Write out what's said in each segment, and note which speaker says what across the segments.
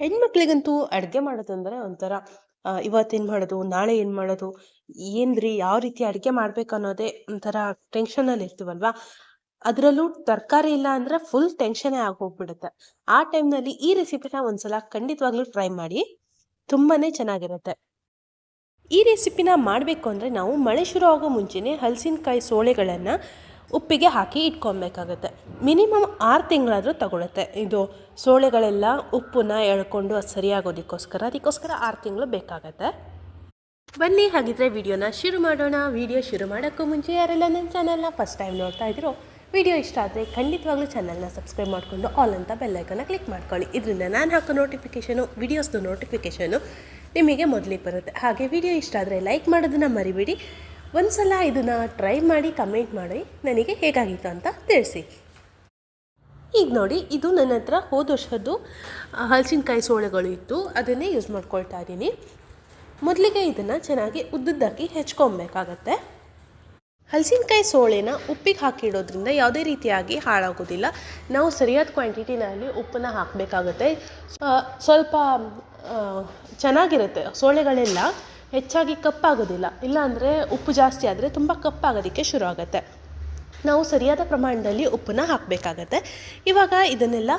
Speaker 1: ಹೆಣ್ಮಕ್ಳಿಗಂತೂ ಅಡುಗೆ ಮಾಡೋದಂದ್ರೆ ಒಂಥರ ಇವತ್ತೇನು ಮಾಡೋದು, ನಾಳೆ ಏನು ಮಾಡೋದು, ಏನ್ರಿ, ಯಾವ ರೀತಿ ಅಡುಗೆ ಮಾಡ್ಬೇಕು ಅನ್ನೋದೇ ಒಂಥರ ಟೆನ್ಷನಲ್ಲಿ ಇರ್ತೀವಲ್ವಾ? ಅದರಲ್ಲೂ ತರಕಾರಿ ಇಲ್ಲ ಅಂದರೆ ಫುಲ್ ಟೆನ್ಷನೇ ಆಗೋಗ್ಬಿಡುತ್ತೆ. ಆ ಟೈಮ್ನಲ್ಲಿ ಈ ರೆಸಿಪಿನ ಒಂದ್ಸಲ ಖಂಡಿತವಾಗ್ಲೂ ಟ್ರೈ ಮಾಡಿ ತುಂಬಾ ಚೆನ್ನಾಗಿರುತ್ತೆ. ಈ ರೆಸಿಪಿನ ಮಾಡಬೇಕು ಅಂದರೆ ನಾವು ಮಳೆ ಶುರು ಆಗೋ ಮುಂಚೆನೇ ಹಲಸಿನಕಾಯಿ ಸೋಳೆಗಳನ್ನು ಉಪ್ಪಿಗೆ ಹಾಕಿ ಇಟ್ಕೊಬೇಕಾಗತ್ತೆ ಮಿನಿಮಮ್ ಆರು ತಿಂಗಳಾದರೂ ತಗೊಳುತ್ತೆ. ಇದು ಸೋಳೆಗಳೆಲ್ಲ ಉಪ್ಪನ್ನ ಎಳ್ಕೊಂಡು ಅದು ಸರಿಯಾಗೋದಕ್ಕೋಸ್ಕರ, ಅದಕ್ಕೋಸ್ಕರ ಆರು ತಿಂಗಳು ಬೇಕಾಗತ್ತೆ. ಬನ್ನಿ, ಹಾಗಿದ್ರೆ ವಿಡಿಯೋನ ಶುರು ಮಾಡೋಣ. ವಿಡಿಯೋ ಶುರು ಮಾಡೋಕ್ಕೂ ಮುಂಚೆ ಯಾರೆಲ್ಲ ನನ್ನ ಚಾನಲ್ನ ಫಸ್ಟ್ ಟೈಮ್ ನೋಡ್ತಾ ಇದ್ದೀರೋ, ವಿಡಿಯೋ ಇಷ್ಟ ಆದರೆ ಖಂಡಿತವಾಗ್ಲೂ ಚಾನಲ್ನ ಸಬ್ಸ್ಕ್ರೈಬ್ ಮಾಡಿಕೊಂಡು ಆಲ್ ಅಂತ ಬೆಲ್ಲೈಕನ್ನ ಕ್ಲಿಕ್ ಮಾಡ್ಕೊಳ್ಳಿ. ಇದರಿಂದ ನಾನು ಹಾಕೋ ನೋಟಿಫಿಕೇಷನು ವಿಡಿಯೋಸ್ದು ನೋಟಿಫಿಕೇಷನು ನಿಮಗೆ ಮೊದಲಿಗೆ ಬರುತ್ತೆ. ಹಾಗೆ ವಿಡಿಯೋ ಇಷ್ಟ ಆದರೆ ಲೈಕ್ ಮಾಡೋದನ್ನು ಮರಿಬೇಡಿ. ಒಂದು ಸಲ ಇದನ್ನು ಟ್ರೈ ಮಾಡಿ ಕಮೆಂಟ್ ಮಾಡಿ ನನಗೆ ಹೇಗಾಗಿತ್ತು ಅಂತ ತಿಳಿಸಿ. ಈಗ ನೋಡಿ, ಇದು ನನ್ನ ಹತ್ರ ಹೋದ ವರ್ಷದ್ದು ಹಲಸಿನಕಾಯಿ ಸೋಳೆಗಳು ಇತ್ತು. ಅದನ್ನೇ ಯೂಸ್ ಮಾಡ್ಕೊಳ್ತಾ ಇದ್ದೀನಿ. ಮೊದಲಿಗೆ ಇದನ್ನು ಚೆನ್ನಾಗಿ ಉದ್ದುದ್ದಾಕಿ ಹೆಚ್ಕೊಬೇಕಾಗತ್ತೆ ಹಲಸಿನಕಾಯಿ ಸೋಳೆನ ಉಪ್ಪಿಗೆ ಹಾಕಿಡೋದ್ರಿಂದ ಯಾವುದೇ ರೀತಿಯಾಗಿ ಹಾಳಾಗೋದಿಲ್ಲ. ನಾವು ಸರಿಯಾದ ಕ್ವಾಂಟಿಟಿನಲ್ಲಿ ಉಪ್ಪನ್ನು ಹಾಕಬೇಕಾಗತ್ತೆ. ಸ್ವಲ್ಪ ಚೆನ್ನಾಗಿರುತ್ತೆ ಸೋಳೆಗಳೆಲ್ಲ. ಹೆಚ್ಚಾಗಿ ಕಪ್ಪಾಗೋದಿಲ್ಲ. ಇಲ್ಲಾಂದರೆ ಉಪ್ಪು ಜಾಸ್ತಿ ಆದರೆ ತುಂಬ ಕಪ್ಪಾಗೋದಕ್ಕೆ ಶುರು ಆಗುತ್ತೆ. ನಾವು ಸರಿಯಾದ ಪ್ರಮಾಣದಲ್ಲಿ ಉಪ್ಪನ್ನ ಹಾಕಬೇಕಾಗತ್ತೆ. ಇವಾಗ ಇದನ್ನೆಲ್ಲ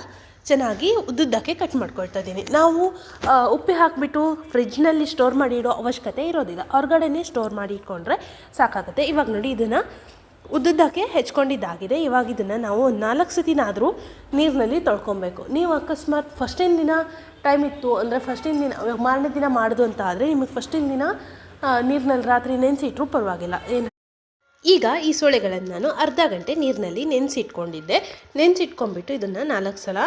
Speaker 1: ಚೆನ್ನಾಗಿ ಉದ್ದುದ್ದಕ್ಕೆ ಕಟ್ ಮಾಡ್ಕೊಳ್ತಾ ಇದ್ದೀನಿ. ನಾವು ಉಪ್ಪು ಹಾಕಿಬಿಟ್ಟು ಫ್ರಿಜ್ನಲ್ಲಿ ಸ್ಟೋರ್ ಮಾಡಿ ಇಡೋ ಅವಶ್ಯಕತೆ ಇರೋದಿಲ್ಲ. ಹೊರಗಡೆನೇ ಸ್ಟೋರ್ ಮಾಡಿ ಇಟ್ಕೊಂಡ್ರೆ ಸಾಕಾಗುತ್ತೆ. ಇವಾಗ ನೋಡಿ, ಇದನ್ನು ಉದ್ದುದ್ದಕ್ಕೆ ಹೆಚ್ಕೊಂಡಿದ್ದಾಗಿದೆ. ಇವಾಗ ಇದನ್ನು ನಾವು ನಾಲ್ಕು ಸತಿನಾದರೂ ನೀರಿನಲ್ಲಿ ತೊಳ್ಕೊಬೇಕು. ನೀವು ಅಕಸ್ಮಾತ್ ಫಸ್ಟಿನ ದಿನ ಟೈಮ್ ಇತ್ತು ಅಂದರೆ ಫಸ್ಟಿನ ದಿನ, ಮಾರನೇ ದಿನ ಮಾಡೋದು ಅಂತ ಆದರೆ ನಿಮಗೆ ಫಸ್ಟಿನ ದಿನ ನೀರಿನಲ್ಲಿ ರಾತ್ರಿ ನೆನೆಸಿಟ್ರೂ ಪರವಾಗಿಲ್ಲ. ಏನು? ಈಗ ಈ ಸೊಳ್ಳೆಗಳನ್ನು ನಾನು ಅರ್ಧ ಗಂಟೆ ನೀರಿನಲ್ಲಿ ನೆನೆಸಿಟ್ಕೊಂಡಿದ್ದೆ. ನೆನೆಸಿಟ್ಕೊಂಡ್ಬಿಟ್ಟು ಇದನ್ನು ನಾಲ್ಕು ಸಲ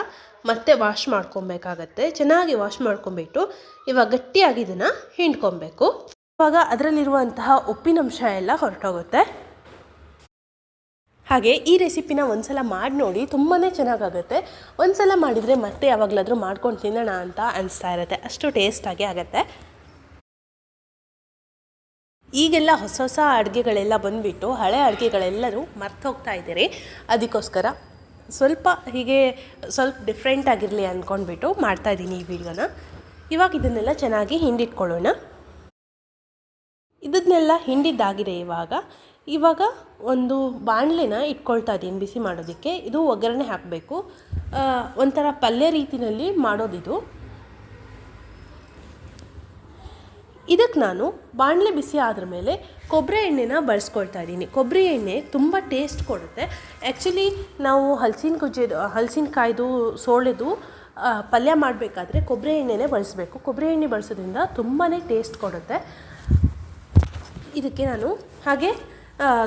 Speaker 1: ಮತ್ತೆ ವಾಶ್ ಮಾಡ್ಕೊಬೇಕಾಗತ್ತೆ. ಚೆನ್ನಾಗಿ ವಾಶ್ ಮಾಡ್ಕೊಂಬಿಟ್ಟು ಇವಾಗ ಗಟ್ಟಿಯಾಗಿ ಇದನ್ನು ಹಿಂಡ್ಕೊಬೇಕು. ಇವಾಗ ಅದರಲ್ಲಿರುವಂತಹ ಉಪ್ಪಿನಂಶ ಎಲ್ಲ ಹೊರಟೋಗುತ್ತೆ. ಹಾಗೆ ಈ ರೆಸಿಪಿನ ಒಂದ್ಸಲ ಮಾಡಿ ನೋಡಿ ತುಂಬಾ ಚೆನ್ನಾಗಾಗುತ್ತೆ. ಒಂದ್ಸಲ ಮಾಡಿದರೆ ಮತ್ತೆ ಯಾವಾಗಲಾದರೂ ಮಾಡ್ಕೊಂಡು ತಿನ್ನೋಣ ಅಂತ ಅನಿಸ್ತಾ ಇರುತ್ತೆ. ಅಷ್ಟು ಟೇಸ್ಟಾಗಿ ಆಗುತ್ತೆ. ಈಗೆಲ್ಲ ಹೊಸ ಹೊಸ ಅಡುಗೆಗಳೆಲ್ಲ ಬಂದುಬಿಟ್ಟು ಹಳೆ ಅಡುಗೆಗಳೆಲ್ಲರೂ ಮರ್ತು ಹೋಗ್ತಾ ಇದ್ದೀರಿ. ಅದಕ್ಕೋಸ್ಕರ ಸ್ವಲ್ಪ ಹೀಗೆ ಸ್ವಲ್ಪ ಡಿಫ್ರೆಂಟ್ ಆಗಿರಲಿ ಅಂದ್ಕೊಂಡ್ಬಿಟ್ಟು ಮಾಡ್ತಾಯಿದ್ದೀನಿ ಈ ವಿಡಿಯೋನ. ಇವಾಗ ಇದನ್ನೆಲ್ಲ ಚೆನ್ನಾಗಿ ಹಿಂಡಿಟ್ಕೊಳ್ಳೋಣ. ಇದನ್ನೆಲ್ಲ ಹಿಂಡಿದ್ದಾಗಿದೆ ಇವಾಗ. ಇವಾಗ ಒಂದು ಬಾಣಲೆನ ಇಟ್ಕೊಳ್ತಾ ಇದ್ದೀನಿ ಬಿಸಿ ಮಾಡೋದಕ್ಕೆ. ಇದು ಒಗ್ಗರಣೆ ಹಾಕಬೇಕು. ಒಂಥರ ಪಲ್ಯ ರೀತಿಯಲ್ಲಿ ಮಾಡೋದಿದು. ಇದಕ್ಕೆ ನಾನು ಬಾಣಲೆ ಬಿಸಿ ಆದ್ರ ಮೇಲೆ ಕೊಬ್ಬರಿ ಎಣ್ಣೆನ ಬಳಸ್ಕೊಳ್ತಾ ಇದ್ದೀನಿ ಕೊಬ್ಬರಿ ಎಣ್ಣೆ ತುಂಬ ಟೇಸ್ಟ್ ಕೊಡುತ್ತೆ. ಆ್ಯಕ್ಚುಲಿ ನಾವು ಹಲಸಿನ ಕುಜ್ಜೆದು ಹಲಸಿನಕಾಯ್ದು ಸೋಳೆದು ಪಲ್ಯ ಮಾಡಬೇಕಾದ್ರೆ ಕೊಬ್ಬರಿ ಎಣ್ಣೆನೇ ಬಳಸಬೇಕು. ಕೊಬ್ಬರಿ ಎಣ್ಣೆ ಬಳಸೋದ್ರಿಂದ ತುಂಬಾ ಟೇಸ್ಟ್ ಕೊಡುತ್ತೆ. ಇದಕ್ಕೆ ನಾನು ಹಾಗೆ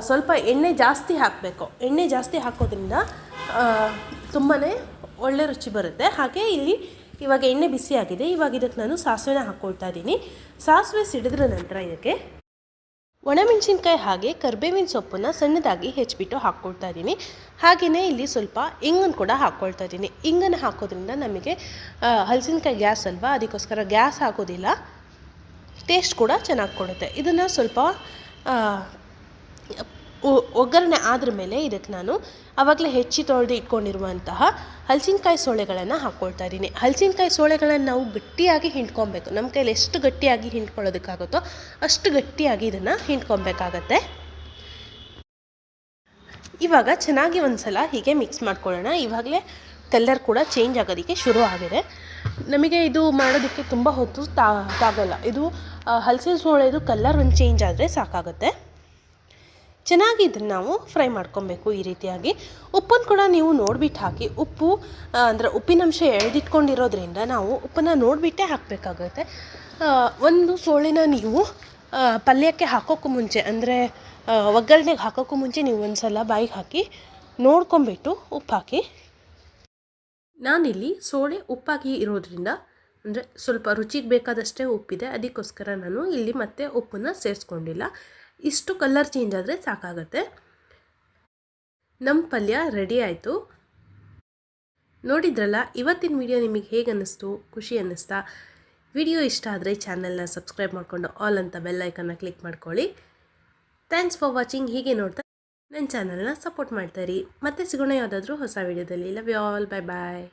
Speaker 1: ಸ್ವಲ್ಪ ಎಣ್ಣೆ ಜಾಸ್ತಿ ಹಾಕಬೇಕು. ಎಣ್ಣೆ ಜಾಸ್ತಿ ಹಾಕೋದ್ರಿಂದ ತುಂಬಾ ಒಳ್ಳೆ ರುಚಿ ಬರುತ್ತೆ. ಹಾಗೆ ಇಲ್ಲಿ ಇವಾಗ ಎಣ್ಣೆ ಬಿಸಿಯಾಗಿದೆ ಇವಾಗ ಇದಕ್ಕೆ ನಾನು ಸಾಸಿವೆನ ಹಾಕ್ಕೊಳ್ತಾ ಇದ್ದೀನಿ. ಸಾಸಿವೆ ಸಿಡಿದ್ರ ನಂತರ ಇದಕ್ಕೆ ಒಣಮೆಣಸಿನ್ಕಾಯಿ ಹಾಗೆ ಕರ್ಬೇವಿನ ಸೊಪ್ಪನ್ನು ಸಣ್ಣದಾಗಿ ಹೆಚ್ಚಿಬಿಟ್ಟು ಹಾಕ್ಕೊಳ್ತಾ ಇದ್ದೀನಿ. ಹಾಗೆಯೇ ಇಲ್ಲಿ ಸ್ವಲ್ಪ ಇಂಗನ್ನು ಕೂಡ ಹಾಕ್ಕೊಳ್ತಾ ಇದ್ದೀನಿ. ಇಂಗನ್ನು ಹಾಕೋದ್ರಿಂದ ನಮಗೆ ಹಲಸಿನಕಾಯಿ ಗ್ಯಾಸ್ ಅಲ್ವಾ? ಅದಕ್ಕೋಸ್ಕರ ಗ್ಯಾಸ್ ಹಾಕೋದಿಲ್ಲ. ಟೇಸ್ಟ್ ಕೂಡ ಚೆನ್ನಾಗಿ ಕೊಡುತ್ತೆ. ಇದನ್ನು ಸ್ವಲ್ಪ ಒಗ್ಗರಣೆ ಆದ್ರ ಮೇಲೆ ಇದಕ್ಕೆ ನಾನು ಆವಾಗಲೇ ಹೆಚ್ಚಿ ತೊಳೆದು ಇಟ್ಕೊಂಡಿರುವಂತಹ ಹಲಸಿನಕಾಯಿ ಸೋಳೆಗಳನ್ನು ಹಾಕ್ಕೊಳ್ತಾ ಇದ್ದೀನಿ. ಹಲಸಿನಕಾಯಿ ಸೋಳೆಗಳನ್ನು ನಾವು ಗಟ್ಟಿಯಾಗಿ ಹಿಂಡ್ಕೊಬೇಕು. ನಮ್ಮ ಕೈಯಲ್ಲಿ ಎಷ್ಟು ಗಟ್ಟಿಯಾಗಿ ಹಿಂಡ್ಕೊಳ್ಳೋದಕ್ಕಾಗುತ್ತೋ ಅಷ್ಟು ಗಟ್ಟಿಯಾಗಿ ಇದನ್ನು ಹಿಂಡ್ಕೊಬೇಕಾಗತ್ತೆ. ಇವಾಗ ಚೆನ್ನಾಗಿ ಒಂದ್ಸಲ ಹೀಗೆ ಮಿಕ್ಸ್ ಮಾಡ್ಕೊಳ್ಳೋಣ. ಇವಾಗಲೇ ಕಲ್ಲರ್ ಕೂಡ ಚೇಂಜ್ ಆಗೋದಕ್ಕೆ ಶುರು ಆಗಿದೆ. ನಮಗೆ ಇದು ಮಾಡೋದಕ್ಕೆ ತುಂಬ ಹೊತ್ತು ತಾಗಲ್ಲ. ಇದು ಹಲಸಿನ ಸೋಳೆದು ಕಲ್ಲರ್ ಒಂದು ಚೇಂಜ್ ಆದರೆ ಸಾಕಾಗುತ್ತೆ. ಚೆನ್ನಾಗಿ ಇದನ್ನು ನಾವು ಫ್ರೈ ಮಾಡ್ಕೊಬೇಕು ಈ ರೀತಿಯಾಗಿ. ಉಪ್ಪನ್ನು ಕೂಡ ನೀವು ನೋಡಿಬಿಟ್ಟು ಹಾಕಿ, ಉಪ್ಪು ಅಂದರೆ ಉಪ್ಪಿನಂಶ ಎಳೆದಿಟ್ಕೊಂಡಿರೋದ್ರಿಂದ ನಾವು ಉಪ್ಪನ್ನು ನೋಡಿಬಿಟ್ಟೇ ಹಾಕಬೇಕಾಗುತ್ತೆ. ಒಂದು ಸೋಳಿನ ನೀವು ಪಲ್ಯಕ್ಕೆ ಹಾಕೋಕ್ಕೂ ಮುಂಚೆ, ಅಂದರೆ ಒಗ್ಗರಣೆಗೆ ಹಾಕೋಕ್ಕೂ ಮುಂಚೆ ನೀವು ಒಂದು ಸಲ ಬಾಯಿಗೆ ಹಾಕಿ ನೋಡ್ಕೊಂಬಿಟ್ಟು ಉಪ್ಪು ಹಾಕಿ. ನಾನಿಲ್ಲಿ ಸೋಳೆ ಉಪ್ಪಾಗಿ ಇರೋದ್ರಿಂದ, ಅಂದರೆ ಸ್ವಲ್ಪ ರುಚಿಗೆ ಬೇಕಾದಷ್ಟೇ ಉಪ್ಪಿದೆ, ಅದಕ್ಕೋಸ್ಕರ ನಾನು ಇಲ್ಲಿ ಮತ್ತೆ ಉಪ್ಪನ್ನು ಸೇರಿಸ್ಕೊಂಡಿಲ್ಲ. ಇಷ್ಟು ಕಲ್ಲರ್ ಚೇಂಜ್ ಆದರೆ ಸಾಕಾಗತ್ತೆ. ನಮ್ಮ ಪಲ್ಯ ರೆಡಿ ಆಯಿತು. ನೋಡಿದ್ರಲ್ಲ, ಇವತ್ತಿನ ವಿಡಿಯೋ ನಿಮಗೆ ಹೇಗೆ ಅನ್ನಿಸ್ತು, ಖುಷಿ ಅನ್ನಿಸ್ತಾ? ವಿಡಿಯೋ ಇಷ್ಟ ಆದರೆ ಚಾನಲ್ನ ಸಬ್ಸ್ಕ್ರೈಬ್ ಮಾಡಿಕೊಂಡು ಆಲ್ ಅಂತ ಬೆಲ್ ಐಕನ್ನ ಕ್ಲಿಕ್ ಮಾಡ್ಕೊಳ್ಳಿ. ಥ್ಯಾಂಕ್ಸ್ ಫಾರ್ ವಾಚಿಂಗ್, ಹೀಗೆ ನೋಡ್ತಾ ನನ್ನ ಚಾನಲ್ನ ಸಪೋರ್ಟ್ ಮಾಡ್ತಾಯಿರಿ ಮತ್ತೆ ಸಿಗೋಣ ಯಾವುದಾದ್ರೂ ಹೊಸ ವಿಡಿಯೋದಲ್ಲಿ. Love you all, bye, bye.